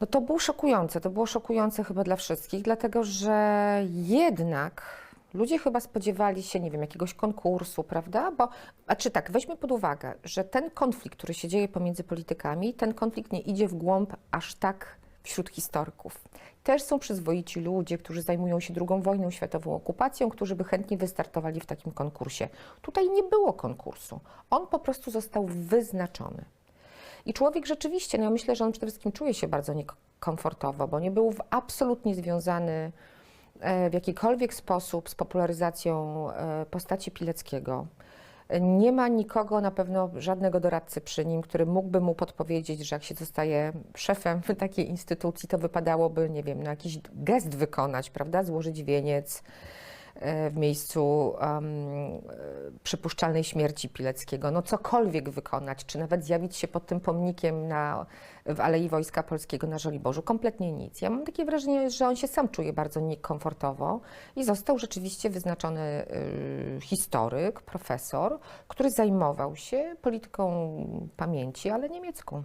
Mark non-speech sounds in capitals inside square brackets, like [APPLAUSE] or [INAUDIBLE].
No to było szokujące. To było szokujące chyba dla wszystkich, dlatego że jednak ludzie chyba spodziewali się, nie wiem, jakiegoś konkursu, prawda? Bo, a czy tak, weźmy pod uwagę, że ten konflikt, który się dzieje pomiędzy politykami, ten konflikt nie idzie w głąb aż tak wśród historyków. Też są przyzwoici ludzie, którzy zajmują się II wojną światową okupacją, którzy by chętnie wystartowali w takim konkursie. Tutaj nie było konkursu. On po prostu został wyznaczony. I człowiek rzeczywiście, no ja myślę, że on przede wszystkim czuje się bardzo niekomfortowo, bo nie był w absolutnie związany e, w jakikolwiek sposób z popularyzacją e, postaci Pileckiego. Nie ma nikogo, na pewno żadnego doradcy przy nim, który mógłby mu podpowiedzieć, że jak się zostaje szefem [LAUGHS] takiej instytucji, to wypadałoby, nie wiem, no jakiś gest wykonać, prawda, złożyć wieniec e, w miejscu e, przypuszczalnej śmierci Pileckiego, no cokolwiek wykonać, czy nawet zjawić się pod tym pomnikiem na, w Alei Wojska Polskiego na Żoliborzu, kompletnie nic. Ja mam takie wrażenie, że on się sam czuje bardzo niekomfortowo i został rzeczywiście wyznaczony y, historyk, profesor, który zajmował się polityką pamięci, ale niemiecką.